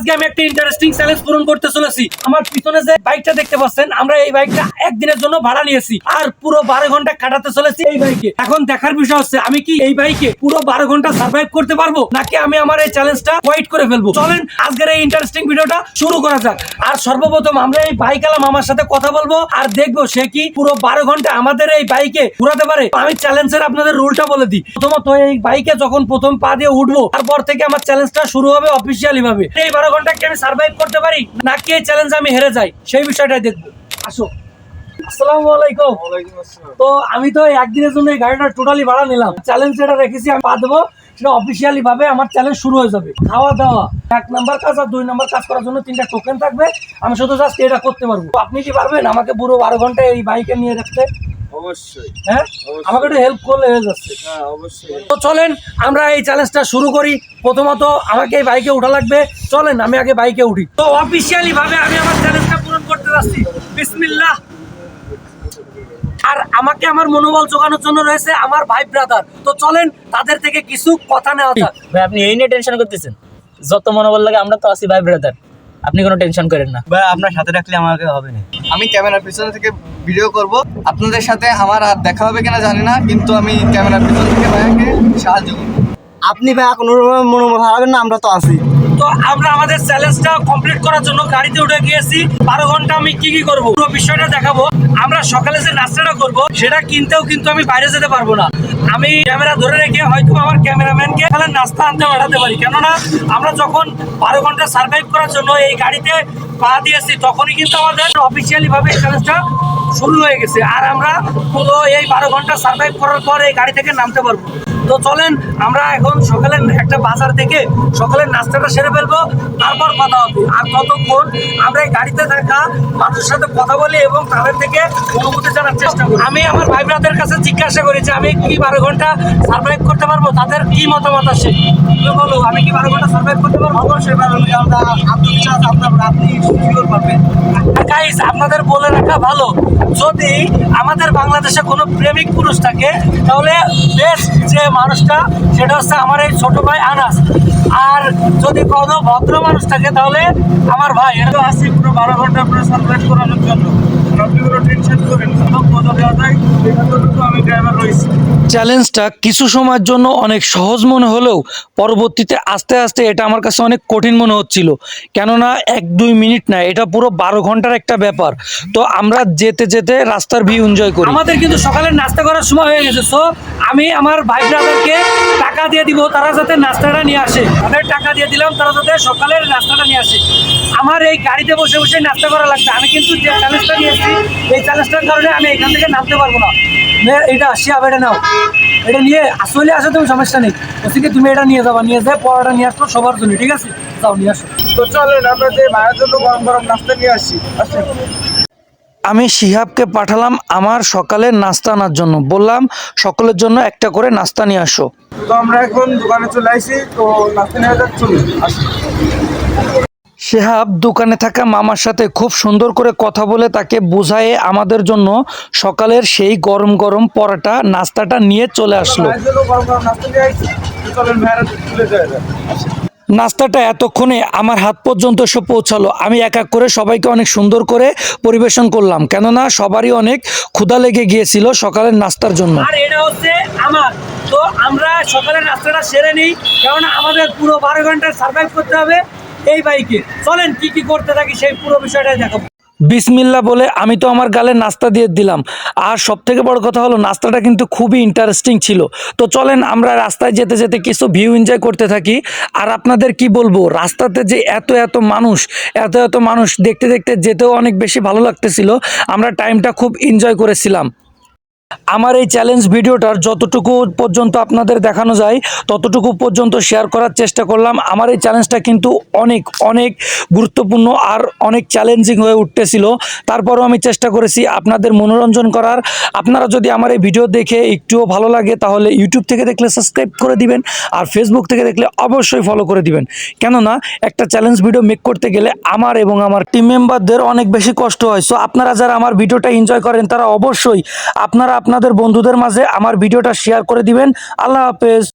আজকে আমি একটা ইন্টারেস্টিং চ্যালেঞ্জ পূরণ করতে চলেছি। আমার পিছনে যে বাইকটা দেখতে পাচ্ছেন, আমরা এই বাইকটা একদিনের জন্য ভাড়া নিয়েছি আর পুরো বারো ঘণ্টা কাটাতে চলেছি এই বাইকে এখন দেখার বিষয় হচ্ছে, আমি কি এই বাইকে পুরো বারো ঘণ্টা সার্ভাইভ করতে পারব, নাকি আমি আমার এই চ্যালেঞ্জটা হোয়াইট করে ফেলব? চলেন, আজকের এই ইন্টারেস্টিং ভিডিওটা শুরু করা যাক। আর সর্বপ্রথম আমরা এই বাইক আলাম আমার সাথে কথা বলব আর দেখব সে কি পুরো বারো ঘণ্টা আমাদের এই বাইকে ঘুরাতে পারে। আমি চ্যালেঞ্জের আপনাদের রুলটা বলে দিই। প্রথমত এই বাইকে যখন প্রথম পা দিয়ে উঠবো, তারপর থেকে আমার চ্যালেঞ্জটা শুরু হবে অফিসিয়ালি ভাবে। এই বারো ঘণ্টা কি আমি সার্ভাইভ করতে পারি? নাকি এই চ্যালেঞ্জ আমি হেরে যাই? সেই বিষয়টাই দেখব। আসো। আসসালামু আলাইকুম। তো আমি তো একদিনের জন্য এই গাড়িটা টোটালি ভাড়া নিলাম। চ্যালেঞ্জ যেটা রেখেছি আমি পা দেবো। সেটা অফিসিয়ালি ভাবে আমার চ্যালেঞ্জ শুরু হয়ে যাবে। খাওয়া দাওয়া। এক নাম্বার কাজ আর দুই নাম্বার কাজ করার জন্য তিনটা টোকেন থাকবে। আমি শুধু জাস্ট এটা করতে পারব। আপনি কি পারবেন আমাকে পুরো বারো ঘণ্টা এই বাইকে নিয়ে রাখতে অবশ্যই। হ্যাঁ? আমাকে একটু হেল্প করলে হয়ে যাচ্ছে। হ্যাঁ অবশ্যই। তো চলেন আমরা এই চ্যালেঞ্জটা শুরু করি। প্রথমত আমাকে এই বাইকে উঠা লাগবে। চলেন আমি আগে বাইকে উঠি। তো অফিসিয়ালি ভাবে আমি আমার চ্যালেঞ্জটা পূরণ করতে যাচ্ছি। বিসমিল্লাহ। আর আমাকে আমার মনোবল জোগানোর জন্য রয়েছে আমার ভাই ব্রাদার তো চলেন তাদের থেকে কিছু কথা নেওয়া যাক। ভাই আপনি এই নিয়ে টেনশন করতেছেন। যত মনোবল লাগে আমরা তো আছি ভাই ব্রাদার আপনি কোনো টেনশন করেন না। ভাই আপনার সাথে রাখলে আমাকে হবে না। আমি ক্যামেরার পিছনে থেকে ভিডিও করব। আপনাদের সাথে আমার আর দেখা হবে কিনা জানি না কিন্তু আমি ক্যামেরার পিছন থেকে ভাইয়াকে সাহায্য করব। আপনি ভাই কোনো মনোভাব হারাবেন না আমরা তো আছি। তো আমরা আমাদের চ্যালেঞ্জটা কমপ্লিট করার জন্য গাড়িতে উঠে গিয়েছি। বারো ঘণ্টা আমি কি কি করব? পুরো বিষয়টা দেখাবো। আমরা সকালে যে নাস্তাটা করব, সেটা কিনতেও কিন্তু আমি বাইরে যেতে পারব না। আমি ক্যামেরা ধরে রেখে হয়তো আমার ক্যামেরাম্যানকে তাহলে নাস্তা আনতে পাঠাতে পারি। কেননা, আমরা যখন বারো ঘণ্টা সার্ভাইভ করার জন্য এই গাড়িতে পা দিয়েছি, তখনই কিন্তু আমাদের অফিসিয়ালি ভাবে চ্যালেঞ্জটা শুরু হয়ে গেছে। আর আমরা পুরো এই বারো ঘণ্টা সার্ভাইভ করার পর এই গাড়ি থেকে নামতে পারব। তো চলেন, আমরা এখন সকালে একটা বাজার থেকে সকালের নাস্তাটা সেরে ফেলব, তারপর কথা হবে। আর কতক্ষণ আমরা এই গাড়িতে থাকা মানুষের সাথে কথা বলি এবং তাদের থেকে অনুভূতি জানার চেষ্টা করি। আমি আমার ভাই ব্রাদের কাছে জিজ্ঞাসা করেছি আমি কি বারো ঘণ্টা সার্ভাইভ করতে পারব? তাদের কি মতামত আছে? বলো, আমি কি বারো ঘণ্টা সার্ভাইভ করতে পারব? অবশ্যই পারব আমরা আত্মবিশ্বাস আপনার আপনি শিওর পাবেন। গাইস আপনাদের বলে রাখা ভালো। যদি আমাদের বাংলাদেশে কোনো প্রেমিক পুরুষ থাকে, তাহলে বেশ যে মানুষটা, সেটা হচ্ছে আমার এই ছোট ভাই আনাস। আর যদি কোনো ভদ্র মানুষ থাকে, তাহলে আমার ভাই। এটা তো আসছে পুরো বারো ঘণ্টা আপনার সার্ভাইভ করানোর জন্য। আপনি কোনো টেনশন করেন কথা দেওয়া যায়। চ্যালেঞ্জটা কিছু সময়ের জন্য অনেক সহজ মনে হলেও পরবর্তীতে আস্তে আস্তে এটা আমার কাছে অনেক কঠিন মনে হচ্ছিল। কেননা এক দুই মিনিট না এটা পুরো বারো ঘণ্টার একটা ব্যাপার। তো আমরা যেতে যেতে রাস্তার ভিউ এনজয় করি। আমাদের কিন্তু সকালের নাস্তা করার সময় হয়ে গেছে। তো আমি আমার ভাই ব্রাদারকে টাকা দিয়ে দিব, তারা যাতে নাস্তাটা নিয়ে আসে। তাদের টাকা দিয়ে দিলাম, তারা যাতে সকালের নাস্তাটা নিয়ে আসে। আমার এই গাড়িতে বসে বসে নাস্তা করা লাগছে আমি কিন্তু যে চ্যালেঞ্জটা নিয়েছি এই চ্যালেঞ্জটার কারণে আমি এখান থেকে নামতে পারব না। এটা শিয়া বেড়ে নাও। এটা নিয়ে আসলে আসো, তুমি সমস্যা নেই। বলছি কি, তুমি এটা নিয়ে যাবা, নিয়ে যায় পড়াটা নিয়ে আসলো সবার জন্য, ঠিক আছে? যাও, নিয়ে আসো। তো চলেন, আমরা যে ভাইয়ের জন্য গরম গরম নাস্তা নিয়ে আসি। আসেন। আমি শিহাবকে পাঠালাম আমার সকালের নাস্তা আনার জন্য। বললাম সকলের জন্য একটা করে নাস্তা নিয়ে আসো। তো আমরা এখন দোকানে চলে আসি তো নাস্তা নিয়ে চলুন আসুন দোকানে থাকা মামার সাথে খুব সুন্দর করে কথা বলে তাকে বুঝায়ে আমাদের জন্য সকালের সেই গরম গরম পরাটা নাস্তাটা নিয়ে চলে আসলো। নাস্তাটা এতক্ষণে আমার হাত পর্যন্ত এসে পৌঁছালো। আমি এক এক করে সবাইকে অনেক সুন্দর করে পরিবেশন করলাম। কেননা সবারই অনেক ক্ষুধা লেগে গিয়েছিল সকালের নাস্তার জন্য। আর এটা হচ্ছে আমার। তো আমরা সকালের নাস্তাটা সেরে নিই, কেননা আমাদের পুরো বারো ঘণ্টা সার্ভাইভ করতে হবে এই বাইকে চলেন কি কি করতে থাকি সেই পুরো বিষয়টাই দেখাবো। বিসমিল্লা বলে আমি তো আমার গালে নাস্তা দিয়ে দিলাম। আর সব থেকে বড় কথা হলো, নাস্তাটা কিন্তু খুবই ইন্টারেস্টিং ছিল। তো চলেন আমরা রাস্তায় যেতে যেতে কিছু ভিউ এনজয় করতে থাকি। আর আপনাদের কি বলব, রাস্তাতে যে এত এত মানুষ, এত এত মানুষ দেখতে দেখতে যেতেও অনেক বেশি ভালো লাগতেছিল। আমরা টাইমটা খুব এনজয় করেছিলাম। আমার এই চ্যালেঞ্জ ভিডিওটার যতটুকু পর্যন্ত আপনাদের দেখানো যায়, ততটুকু পর্যন্ত শেয়ার করার চেষ্টা করলাম। আমার এই চ্যালেঞ্জটা কিন্তু অনেক অনেক গুরুত্বপূর্ণ আর অনেক চ্যালেঞ্জিং হয়ে উঠতেছিল। তারপরও আমি চেষ্টা করেছি আপনাদের মনোরঞ্জন করার। আপনারা যদি আমার এই ভিডিও দেখে একটুও ভালো লাগে, তাহলে ইউটিউব থেকে দেখলে সাবস্ক্রাইব করে দিবেন আর ফেসবুক থেকে দেখলে অবশ্যই ফলো করে দিবেন। কেননা, একটা চ্যালেঞ্জ ভিডিও মেক করতে গেলে আমার এবং আমার টিম মেম্বারদের অনেক বেশি কষ্ট হয়। সো আপনারা যারা আমার ভিডিওটা এনজয় করেন, তারা অবশ্যই আপনারা আপনাদের বন্ধুদের মাঝে আমার ভিডিওটা শেয়ার করে দিবেন। আল্লাহ হাফেজ।